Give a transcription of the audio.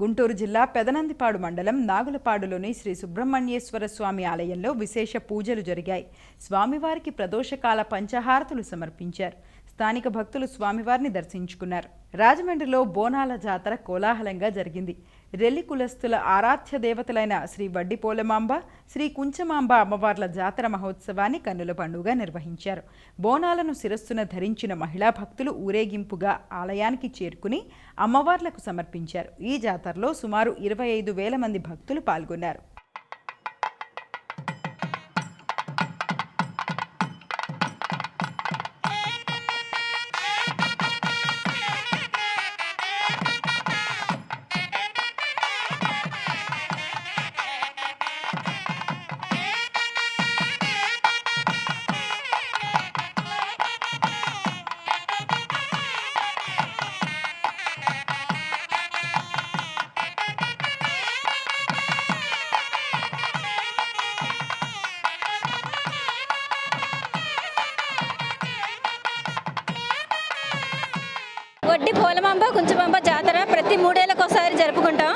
గుంటూరు జిల్లా పెదనందిపాడు మండలం నాగులపాడులోని శ్రీ సుబ్రహ్మణ్యేశ్వర స్వామి ఆలయంలో విశేష పూజలు జరిగాయి. స్వామివారికి ప్రదోషకాల పంచహారతులు సమర్పించారు. స్థానిక భక్తులు స్వామివారిని దర్శించుకున్నారు. రాజమండ్రిలో బోనాల జాతర కోలాహలంగా జరిగింది. రెల్లి కులస్తుల ఆరాధ్య దేవతలైన శ్రీ వడ్డిపోలమాంబ శ్రీ కుంచమాంబ అమ్మవార్ల జాతర మహోత్సవాన్ని కన్నుల పండుగ నిర్వహించారు. బోనాలను శిరస్సున ధరించిన మహిళా భక్తులు ఊరేగింపుగా ఆలయానికి చేరుకుని అమ్మవార్లకు సమర్పించారు. ఈ జాతరలో సుమారు ఇరవై ఐదు వేల మంది భక్తులు పాల్గొన్నారు. పోలమాంబ కుంచమాంబ జాతర ప్రతి మూడేళ్ళకోసారి జరుపుకుంటాం.